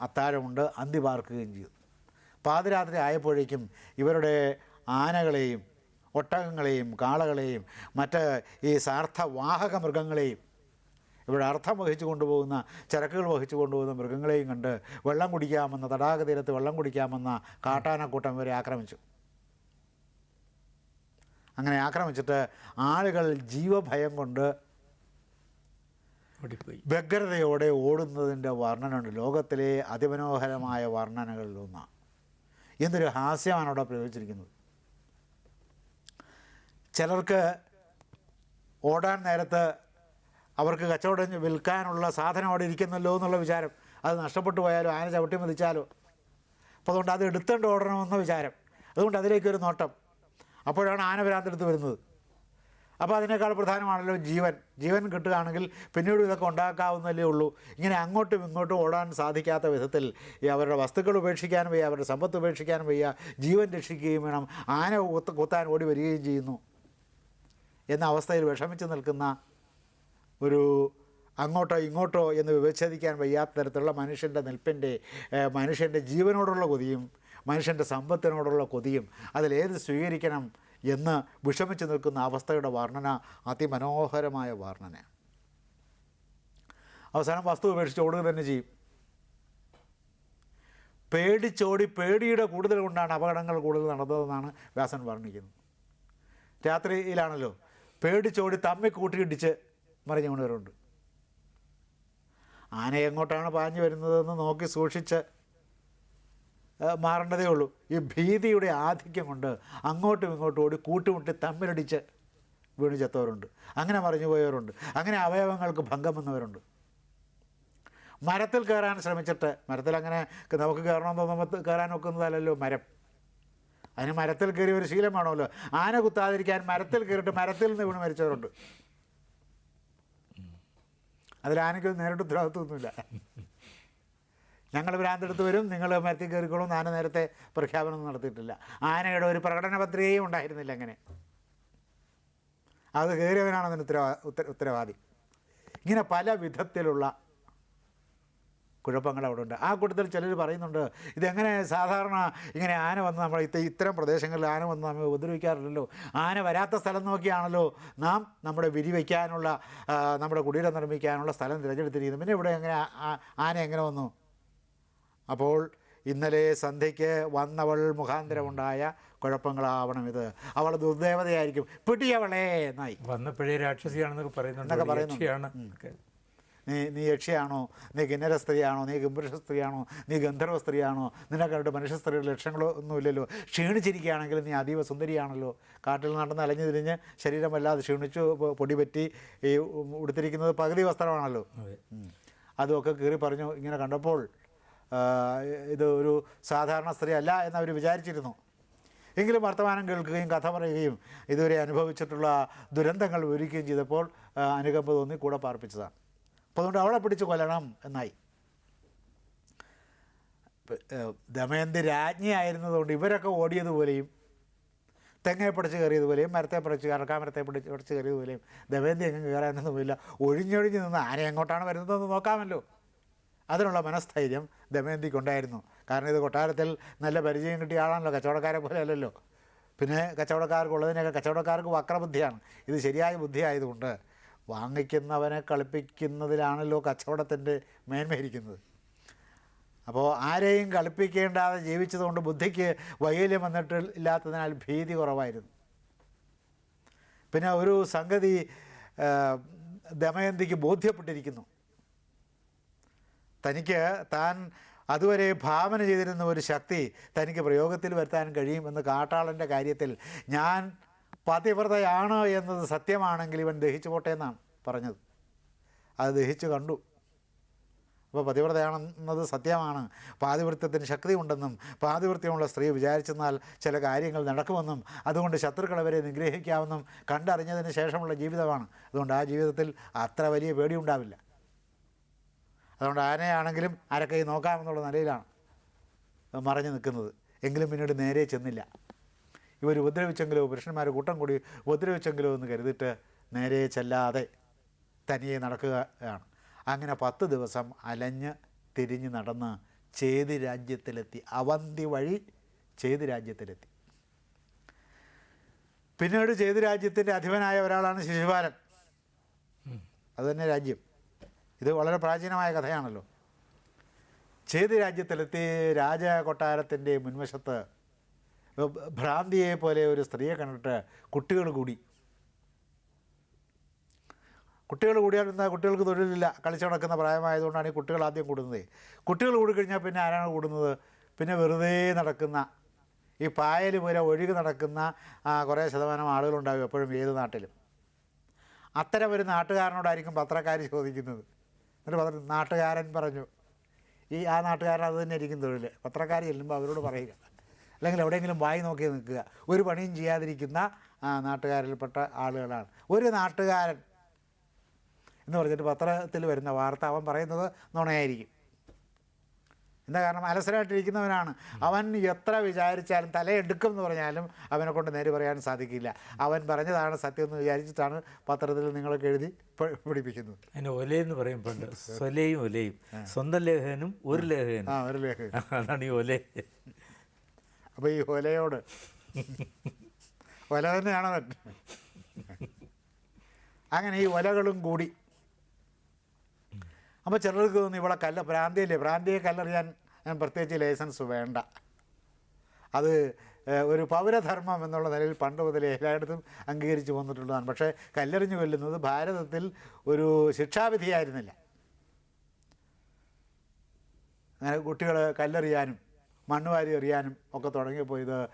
അത്താഴമുണ്ട് അന്തി പാർക്കുകയും ചെയ്തു. പാതിരാത്രി ആയപ്പോഴേക്കും ഇവരുടെ ആനകളെയും ഒട്ടകങ്ങളെയും കാളകളെയും മറ്റ് ഈ സാർത്ഥവാഹക മൃഗങ്ങളെയും ഇവിടെ അർത്ഥം വഹിച്ചു കൊണ്ടുപോകുന്ന ചരക്കുകൾ വഹിച്ചു കൊണ്ടുപോകുന്ന മൃഗങ്ങളെയും കണ്ട് വെള്ളം കുടിക്കാമെന്ന തടാക തീരത്ത് വെള്ളം കുടിക്കാമെന്ന കാട്ടാനക്കൂട്ടം ഇവരെ ആക്രമിച്ചു. അങ്ങനെ ആക്രമിച്ചിട്ട് ആളുകൾ ജീവഭയം കൊണ്ട് വ്യഗ്രതയോടെ ഓടുന്നതിന്റെ വർണനയുണ്ട്. ലോകത്തിലെ അതിമനോഹരമായ വർണനകളിലൊന്നാണ് എന്തൊരു ഹാസ്യമാണ് അവിടെ പ്രയോഗിച്ചിരിക്കുന്നത്. ചിലർക്ക് ഓടാൻ നേരത്ത് അവർക്ക് കച്ചവടം വിൽക്കാനുള്ള സാധനം അവിടെ ഇരിക്കുന്നല്ലോ എന്നുള്ള വിചാരം. അത് നഷ്ടപ്പെട്ടു പോയാലോ ആന ചവിട്ടി മതിച്ചാലോ? അപ്പോൾ അതുകൊണ്ട് അത് എടുത്തുകൊണ്ട് ഓടണമെന്ന വിചാരം. അതുകൊണ്ട് അതിലേക്കൊരു നോട്ടം. അപ്പോഴാണ് ആന ഭ്രാന്തെടുത്ത് വരുന്നത്. അപ്പോൾ അതിനേക്കാൾ പ്രധാനമാണല്ലോ ജീവൻ. ജീവൻ കിട്ടുകയാണെങ്കിൽ പിന്നീട് ഇതൊക്കെ ഉണ്ടാക്കാവുന്നതല്ലേ ഉള്ളൂ. ഇങ്ങനെ അങ്ങോട്ടും ഇങ്ങോട്ടും ഓടാൻ സാധിക്കാത്ത വിധത്തിൽ ഈ അവരുടെ വസ്തുക്കൾ ഉപേക്ഷിക്കാനും വയ്യ അവരുടെ സമ്പത്ത് ഉപേക്ഷിക്കാനും വയ്യ ജീവൻ രക്ഷിക്കുകയും വേണം. ആന കുത്ത കുത്താൻ ഓടി വരികയും ചെയ്യുന്നു. എന്ന അവസ്ഥയിൽ വിഷമിച്ച് നിൽക്കുന്ന ഒരു അങ്ങോട്ടോ ഇങ്ങോട്ടോ എന്ന് വിവച്ഛേദിക്കാൻ വയ്യാത്ത തരത്തിലുള്ള മനുഷ്യന്റെ നിൽപ്പിന്റെ മനുഷ്യന്റെ ജീവനോടുള്ള കൊതിയും മനുഷ്യന്റെ സമ്പത്തിനോടുള്ള കൊതിയും അതിലേത് സ്വീകരിക്കണം എന്ന് വിഷമിച്ചു നിൽക്കുന്ന അവസ്ഥയുടെ വർണന അതിമനോഹരമായ വർണനയാണ്. അവസാനം വസ്തു ഉപേക്ഷിച്ച് ഓടുക തന്നെ ചെയ്യും. പേടിച്ചോടി പേടിയുടെ കൂടുതൽ കൊണ്ടാണ് അപകടങ്ങൾ കൂടുതൽ നടന്നതെന്നാണ് വ്യാസൻ വർണിക്കുന്നത്. രാത്രിയിലാണല്ലോ. പേടിച്ചോടി തമ്മി കൂട്ടിയിടിച്ച് മറിഞ്ഞു കൊണ്ടുവരുന്നുണ്ട് ആന എങ്ങോട്ടാണ് പാഞ്ഞു വരുന്നതെന്ന് നോക്കി സൂക്ഷിച്ച് മാറേണ്ടതേ ഉള്ളൂ. ഈ ഭീതിയുടെ ആധിക്യം കൊണ്ട് അങ്ങോട്ടും ഇങ്ങോട്ടും ഓടി കൂട്ടുമുട്ടി തമ്മിലടിച്ച് വീണ് ചത്തവരുണ്ട്. അങ്ങനെ മറിഞ്ഞു പോയവരുണ്ട്. അങ്ങനെ അവയവങ്ങൾക്ക് ഭംഗം വന്നവരുണ്ട്. മരത്തിൽ കയറാൻ ശ്രമിച്ചിട്ട് മരത്തിൽ അങ്ങനെ നമുക്ക് കയറണമെന്ന് തോന്നുമ്പോൾ കയറാൻ ഒക്കുന്നതല്ലല്ലോ മരം. അതിന് മരത്തിൽ കയറി ഒരു ശീലമാണല്ലോ ആന കുത്താതിരിക്കാൻ മരത്തിൽ കയറിയിട്ട് മരത്തിൽ നിന്ന് വീണ് മരിച്ചവരുണ്ട്. അതിൽ ആനയ്ക്ക് നേരിട്ട് ഉത്തരവാദിത്വമൊന്നുമില്ല. ഞങ്ങൾ ഭ്രാന്തെടുത്ത് വരും നിങ്ങൾ മരത്തിൽ കയറിക്കോളും ആന നേരത്തെ പ്രഖ്യാപനം നടത്തിയിട്ടില്ല. ആനയുടെ ഒരു പ്രകടന പത്രികയും ഉണ്ടായിരുന്നില്ല അങ്ങനെ. അത് കയറിയവനാണ് അതിന് ഉത്തരവാ ഉത്തര ഉത്തരവാദി. ഇങ്ങനെ പല വിധത്തിലുള്ള കുഴപ്പങ്ങൾ അവിടെ ഉണ്ട് ആ കൂട്ടത്തിൽ ചിലർ പറയുന്നുണ്ട് ഇതെങ്ങനെ സാധാരണ ഇങ്ങനെ ആന വന്ന് നമ്മൾ ഇത്ത ഇത്തരം പ്രദേശങ്ങളിൽ ആന വന്ന് നമ്മൾ ഉപദ്രവിക്കാറില്ലല്ലോ. ആന വരാത്ത സ്ഥലം നോക്കിയാണല്ലോ നാം നമ്മുടെ വിരി വയ്ക്കാനുള്ള നമ്മുടെ കുടീരം നിർമ്മിക്കാനുള്ള സ്ഥലം തിരഞ്ഞെടുത്തിരിക്കുന്നത്. പിന്നെ ഇവിടെ എങ്ങനെ ആന എങ്ങനെ വന്നു? അപ്പോൾ ഇന്നലെ സന്ധ്യയ്ക്ക് വന്നവൾ മുഖാന്തരമുണ്ടായ കുഴപ്പങ്ങളാവണം ഇത്. അവൾ ദുർദേവതയായിരിക്കും. പിടിയവളേ എന്നായി. വന്നപ്പോഴേ രാക്ഷസിയാണെന്നൊക്കെ പറയുന്നുണ്ട്. എന്നൊക്കെ ഒരു പറയുന്നുണ്ട്. യക്ഷിയാണ് ഒക്കെ. നീ നീ യക്ഷിയാണോ? നീ കിന്നര സ്ത്രീയാണോ നീ ഗംഭീര സ്ത്രീയാണോ നീ ഗന്ധർവ സ്ത്രീയാണോ നിനക്കവരുടെ മനുഷ്യ സ്ത്രീയുടെ ലക്ഷങ്ങളോ ഒന്നുമില്ലല്ലോ. ക്ഷീണിച്ചിരിക്കുകയാണെങ്കിൽ നീ അതീവ സുന്ദരിയാണല്ലോ. കാട്ടിൽ നടന്ന് അലഞ്ഞു തിരിഞ്ഞ് ശരീരം വല്ലാതെ ക്ഷീണിച്ചു പൊ- പൊടി പറ്റി ഈ ഉടുത്തിരിക്കുന്നത് പകുതി വസ്ത്രമാണല്ലോ. അതുമൊക്കെ കീറി പറഞ്ഞു ഇങ്ങനെ കണ്ടപ്പോൾ ഇത് ഒരു സാധാരണ സ്ത്രീ അല്ല എന്നവർ വിചാരിച്ചിരുന്നു. എങ്കിലും വർത്തമാനം കേൾക്കുകയും കഥ പറയുകയും ഇതുവരെ അനുഭവിച്ചിട്ടുള്ള ദുരന്തങ്ങൾ വിവരിക്കുകയും ചെയ്തപ്പോൾ അനുകമ്പ തോന്നി കൂടെ പാർപ്പിച്ചതാണ്. അപ്പോൾ അതുകൊണ്ട് അവളെ പിടിച്ച് കൊല്ലണം എന്നായി. ദമയന്തി രാജ്ഞിയായിരുന്നതുകൊണ്ട് ഇവരൊക്കെ ഓടിയതുപോലെയും തെങ്ങയെ പിടിച്ച് കയറിയതുപോലെയും മരത്തെ പിടിച്ച് കറക്കാമരത്തെ പിടിച്ച് പിടിച്ച് കയറിയതുപോലെയും ദമയന്തി എങ്ങും കയറാനൊന്നുമില്ല ഒഴിഞ്ഞൊഴിഞ്ഞ് നിന്ന് ആന എങ്ങോട്ടാണ് വരുന്നതെന്ന് നോക്കാമല്ലോ. അതിനുള്ള മനസ്ഥൈര്യം ദമയന്തിക്കുണ്ടായിരുന്നു. കാരണം ഇത് കൊട്ടാരത്തിൽ നല്ല പരിചയം കിട്ടിയ ആളാണല്ലോ കച്ചവടക്കാരെ പോലെ അല്ലല്ലോ. പിന്നെ കച്ചവടക്കാർക്കുള്ളതിനൊക്കെ കച്ചവടക്കാർക്ക് വക്രബുദ്ധിയാണ്. ഇത് ശരിയായ ബുദ്ധി ആയതുകൊണ്ട് വാങ്ങിക്കുന്നവനെ കളിപ്പിക്കുന്നതിലാണല്ലോ കച്ചവടത്തിന്റെ മേന്മയിരിക്കുന്നത്. അപ്പോൾ ആരെയും കളിപ്പിക്കേണ്ടാതെ ജീവിച്ചതുകൊണ്ട് ബുദ്ധിക്ക് വൈകല്യം വന്നിട്ട് ഇല്ലാത്തതിനാൽ ഭീതി കുറവായിരുന്നു. പിന്നെ ഒരു സംഗതി ദമയന്തിക്ക് ബോധ്യപ്പെട്ടിരിക്കുന്നു. തനിക്ക് താൻ അതുവരെ ഭാവന ചെയ്തിരുന്ന ഒരു ശക്തി തനിക്ക് പ്രയോഗത്തിൽ വരുത്താൻ കഴിയുമെന്ന് കാട്ടാളന്റെ കാര്യത്തിൽ ഞാൻ പതിവ്രതയാണ് എന്നത് സത്യമാണെങ്കിൽ ഇവൻ ദഹിച്ചു പോട്ടെ എന്നാണ് പറഞ്ഞത്. അത് ദഹിച്ചു കണ്ടു. അപ്പോൾ പതിവ്രതയാണെന്നത് സത്യമാണ്. പാതിവൃത്യത്തിന് ശക്തിയുണ്ടെന്നും പാതിവൃത്യമുള്ള സ്ത്രീ വിചാരിച്ചെന്നാൽ ചില കാര്യങ്ങൾ നടക്കുമെന്നും അതുകൊണ്ട് ശത്രുക്കളെ വരെ നിഗ്രഹിക്കാമെന്നും കണ്ടറിഞ്ഞതിന് ശേഷമുള്ള ജീവിതമാണ്. അതുകൊണ്ട് ആ ജീവിതത്തിൽ അത്ര വലിയ പേടിയുണ്ടാവില്ല. അതുകൊണ്ട് ആനയാണെങ്കിലും അരക്കൈ നോക്കാമെന്നുള്ള നിലയിലാണ്. മറഞ്ഞു നിൽക്കുന്നത്. എങ്കിലും പിന്നീട് നേരെ ചെന്നില്ല. ഇവർ ഉപദ്രവിച്ചെങ്കിലോ പുരുഷന്മാർ കൂട്ടം കൂടി ഉപദ്രവിച്ചെങ്കിലോ എന്ന് കരുതിയിട്ട് നേരെ ചെല്ലാതെ തനിയെ നടക്കുകയാണ് അങ്ങനെ പത്ത് ദിവസം അലഞ്ഞ് തിരിഞ്ഞ് നടന്ന് ചേതി രാജ്യത്തിലെത്തി. അവന്തി വഴി ചേതി രാജ്യത്തിലെത്തി. പിന്നീട് ചേതി രാജ്യത്തിന്റെ അധിപനായ ഒരാളാണ് ശിശുപാലൻ. അതുതന്നെ രാജ്യം. ഇത് വളരെ പ്രാചീനമായ കഥയാണല്ലോ. ചേതി രാജ്യത്തിലെത്തി രാജകൊട്ടാരത്തിന്റെ മുൻവശത്ത് ഭ്രാന്തിയെ പോലെ ഒരു സ്ത്രീയെ കണ്ടിട്ട് കുട്ടികൾ കൂടി. കുട്ടികൾ കൂടിയാൽ കുട്ടികൾക്ക് തൊഴിലില്ല കളിച്ചു നടക്കുന്ന പ്രായമായതുകൊണ്ടാണ് ഈ കുട്ടികൾ ആദ്യം കൂടുന്നത്. കുട്ടികൾ കൂടിക്കഴിഞ്ഞാൽ പിന്നെ ആരാണ് കൂടുന്നത്? പിന്നെ വെറുതെ നടക്കുന്ന ഈ പായൽ പോലെ ഒഴുകി നടക്കുന്ന കുറേ ശതമാനം ആളുകളുണ്ടാകും എപ്പോഴും ഏത് നാട്ടിലും. അത്തരം ഒരു നാട്ടുകാരനോടായിരിക്കും പത്രക്കാർ ചോദിക്കുന്നത്. എന്നിട്ട് പത്ര നാട്ടുകാരൻ പറഞ്ഞു ഈ ആ നാട്ടുകാരൻ അത് തന്നെ ഇരിക്കും തൊഴിൽ പത്രക്കാർ ചെല്ലുമ്പോൾ അവരോട് പറയുക. അല്ലെങ്കിൽ എവിടെയെങ്കിലും വായി നോക്കി നിൽക്കുക. ഒരു പണിയും ചെയ്യാതിരിക്കുന്ന നാട്ടുകാരിൽപ്പെട്ട ആളുകളാണ്. ഒരു നാട്ടുകാരൻ എന്ന് പറഞ്ഞിട്ട് പത്രത്തിൽ വരുന്ന വാർത്ത അവൻ പറയുന്നത് നുണയായിരിക്കും. എന്താ കാരണം? അലസരായിട്ടിരിക്കുന്നവനാണ്. അവൻ എത്ര വിചാരിച്ചാലും തലയെടുക്കും എന്ന് പറഞ്ഞാലും അവനെ കൊണ്ട് നേരെ പറയാൻ സാധിക്കില്ല. അവൻ പറഞ്ഞതാണ് സത്യം എന്ന് വിചാരിച്ചിട്ടാണ് പത്രത്തിൽ നിങ്ങളൊക്കെ എഴുതി പിടിപ്പിക്കുന്നത് അതിന് ഒലയെന്ന് പറയും പണ്ട് സ്വലയും ഒലയും. സ്വന്തം ലേഖകനും ഒരു ലേഖകനും ആ ഒരു ലേഖകൻ അതാണ് ഈ ഒല. അപ്പോൾ ഈ ഒലയോട്. ഒല തന്നെയാണവൻ അങ്ങനെ ഈ ഒലകളും കൂടി. അപ്പോൾ ചിലർക്ക് തോന്നി ഇവിടെ കല്ല പ്രാന്തിയല്ലേ പ്രാന്തിയെ കല്ലെറിയാൻ ഞാൻ പ്രത്യേകിച്ച് ലൈസൻസ് വേണ്ട. അത് ഒരു പൗരധർമ്മം എന്നുള്ള നിലയിൽ പണ്ട് മുതൽ എല്ലായിടത്തും അംഗീകരിച്ചു വന്നിട്ടുള്ളതാണ് പക്ഷേ കല്ലെറിഞ്ഞു കൊല്ലുന്നത് ഭാരതത്തിൽ ഒരു ശിക്ഷാവിധിയായിരുന്നില്ല. അങ്ങനെ കുട്ടികൾ കല്ലെറിയാനും മണ്ണ് വാരി എറിയാനും ഒക്കെ തുടങ്ങിയപ്പോൾ ഇത്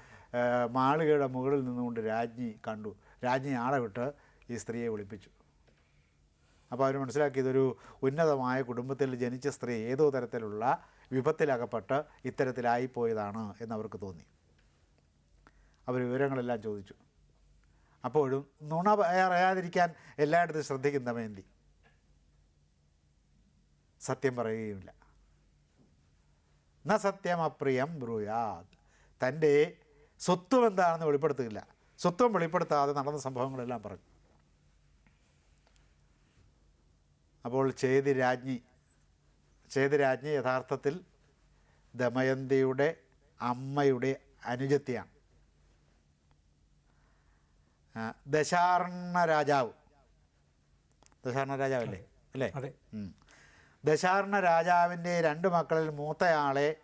മാളികയുടെ മുകളിൽ നിന്നുകൊണ്ട് രാജ്ഞി കണ്ടു. രാജ്ഞി ആളെ വിട്ട് ഈ സ്ത്രീയെ വിളിപ്പിച്ചു. അപ്പോൾ അവർ മനസ്സിലാക്കി ഇതൊരു ഉന്നതമായ കുടുംബത്തിൽ ജനിച്ച സ്ത്രീ ഏതോ തരത്തിലുള്ള വിപത്തിലകപ്പെട്ട് ഇത്തരത്തിലായിപ്പോയതാണ് എന്നവർക്ക് തോന്നി. അവർ വിവരങ്ങളെല്ലാം ചോദിച്ചു. അപ്പോഴും നുണ പറയാതിരിക്കാൻ എല്ലായിടത്തും ശ്രദ്ധിക്കുന്ന ദമയന്തി സത്യം പറയുകയുമില്ല. ന സത്യം അപ്രിയം ബ്രൂയാത് തന്റെ സ്വത്വം എന്താണെന്ന് വെളിപ്പെടുത്തുകയില്ല. സ്വത്വം വെളിപ്പെടുത്താതെ നടന്ന സംഭവങ്ങളെല്ലാം പറഞ്ഞു. അപ്പോൾ ചേതി രാജ്ഞി ചേതി രാജ്ഞി യഥാർത്ഥത്തിൽ ദമയന്തിയുടെ അമ്മയുടെ അനുജത്തിയാണ്. ദശാർണ രാജാവ്. ദശാർണ രാജാവല്ലേ? അല്ലേ? അതെ. ദശാർണ രാജാവിന്റെ രണ്ട് മക്കളിൽ മൂത്തയാളെ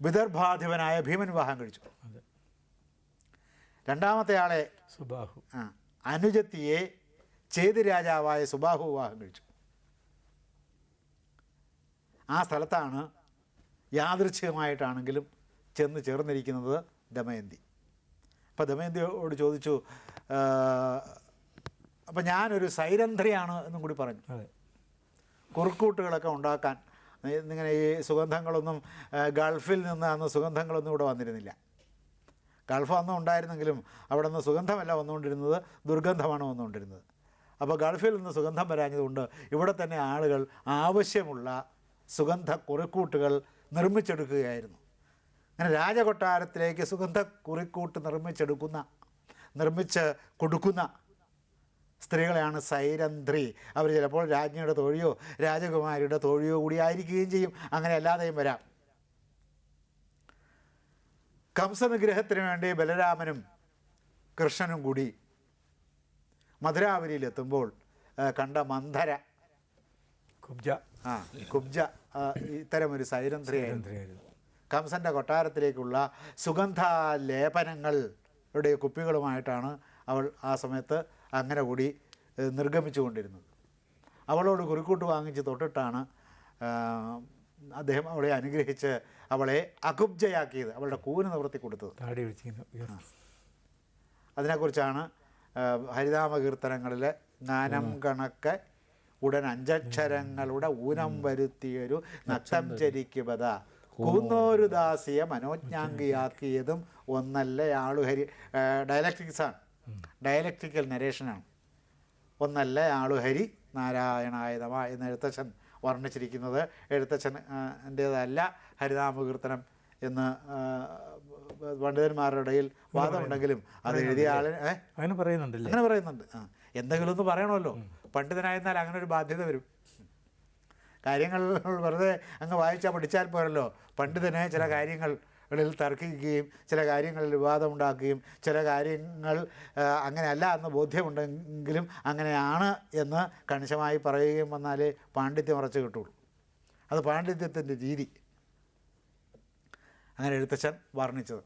വിദർഭാധിപനായ ഭീമൻ വിവാഹം കഴിച്ചു. രണ്ടാമത്തെ ആളെ സുബാഹു. ആ, അനുജത്തിയെ ചേതി രാജാവായ സുബാഹു വിവാഹം കഴിച്ചു. ആ സ്ഥലത്താണ് യാദൃച്ഛികമായിട്ടാണെങ്കിലും ചെന്ന് ചേർന്നിരിക്കുന്നത് ദമയന്തി. അപ്പോൾ ദമയന്തിയോട് ചോദിച്ചു അപ്പം ഞാനൊരു സൈരന്ധ്രയാണ് എന്നും കൂടി പറഞ്ഞു. കുറുക്കൂട്ടുകളൊക്കെ ഉണ്ടാക്കാൻ. ഇങ്ങനെ ഈ സുഗന്ധങ്ങളൊന്നും ഗൾഫിൽ നിന്ന് അന്ന് സുഗന്ധങ്ങളൊന്നും ഇവിടെ വന്നിരുന്നില്ല. ഗൾഫ് അന്നും ഉണ്ടായിരുന്നെങ്കിലും അവിടെ നിന്ന് സുഗന്ധമല്ല വന്നുകൊണ്ടിരുന്നത് ദുർഗന്ധമാണ് വന്നുകൊണ്ടിരുന്നത്. അപ്പോൾ ഗൾഫിൽ നിന്ന് സുഗന്ധം വരാഞ്ഞതുകൊണ്ട് ഇവിടെ തന്നെ ആളുകൾ ആവശ്യമുള്ള സുഗന്ധ കുറിക്കൂട്ടുകൾ നിർമ്മിച്ചെടുക്കുകയായിരുന്നു. അങ്ങനെ രാജകൊട്ടാരത്തിലേക്ക് സുഗന്ധ കുറിക്കൂട്ട് നിർമ്മിച്ചെടുക്കുന്ന നിർമ്മിച്ച് കൊടുക്കുന്ന സ്ത്രീകളെയാണ് സൈരന്ധ്രി അവർ ചിലപ്പോൾ രാജ്ഞിയുടെ തോഴിയോ രാജകുമാരിയുടെ തോഴിയോ കൂടി ആയിരിക്കുകയും ചെയ്യും. അങ്ങനെ അല്ലാതെയും വരാം. കംസനിഗ്രഹത്തിന് വേണ്ടി ബലരാമനും കൃഷ്ണനും കൂടി മധുരാവലിയിലെത്തുമ്പോൾ കണ്ട മന്ധര. കുബ്ജ. ആ കുബ്ജ ഇത്തരം ഒരു സൈരന്ധ്രിയായിരുന്നു കംസന്റെ കൊട്ടാരത്തിലേക്കുള്ള സുഗന്ധാലേപനങ്ങളുടെ കുപ്പികളുമായിട്ടാണ് അവൾ ആ സമയത്ത് അങ്ങനെ കൂടി നിർഗമിച്ചു നിർഗമിച്ചുകൊണ്ടിരുന്നത്. അവളോട് കുറിക്കൂട്ട് വാങ്ങിച്ച് തൊട്ടിട്ടാണ് അദ്ദേഹം അവളെ അനുഗ്രഹിച്ച് അവളെ അകുബ്ജയാക്കിയത് അവളുടെ കൂന് നിവർത്തി കൊടുത്തത്. അതിനെക്കുറിച്ചാണ് ഹരിതാമ കീർത്തനങ്ങളിൽ കീർത്തനങ്ങളിലെ ജ്ഞാനം കണക്ക് ഉടൻ അഞ്ചക്ഷരങ്ങളുടെ ഊനം വരുത്തിയൊരു നക്തം ചരിക്കുപത കൂന്നോരു ദാസിയെ മനോജ്ഞാംഗിയാക്കിയതും ഒന്നല്ല ആളുഹരി ഡയലക്ട്രിക്സാണ്. ഡയലക്ട്രിക്കൽ നരേഷനാണ്. ഒന്നല്ല ആളുഹരി നാരായണായ നമ എന്ന് എഴുത്തച്ഛൻ വർണിച്ചിരിക്കുന്നത്. എഴുത്തച്ഛൻ എന്റേതല്ല ഹരിനാമകീർത്തനം എന്ന് പണ്ഡിതന്മാരുടെ ഇടയിൽ വാദമുണ്ടെങ്കിലും അത് എഴുതിയ ആളിന് അങ്ങനെ പറയുന്നുണ്ട് അങ്ങനെ പറയുന്നുണ്ട്. ആ എന്തെങ്കിലും ഒന്ന് പറയണമല്ലോ. പണ്ഡിതനായിരുന്നാൽ അങ്ങനെ ഒരു ബാധ്യത വരും. കാര്യങ്ങൾ വെറുതെ അങ്ങ് വായിച്ചാൽ പഠിച്ചാൽ പോരല്ലോ. പണ്ഡിതനെ ചില കാര്യങ്ങളിൽ തർക്കിക്കുകയും ചില കാര്യങ്ങളിൽ വിവാദമുണ്ടാക്കുകയും ചില കാര്യങ്ങൾ അങ്ങനെയല്ല എന്ന് ബോധ്യമുണ്ടെങ്കിലും അങ്ങനെയാണ് എന്ന് കണിശമായി പറയുകയും വന്നാലേ പാണ്ഡിത്യം ഉറച്ചു കിട്ടുള്ളൂ. അത് പാണ്ഡിത്യത്തിന്റെ രീതി. അങ്ങനെ എഴുത്തച്ഛൻ വർണിച്ചത്.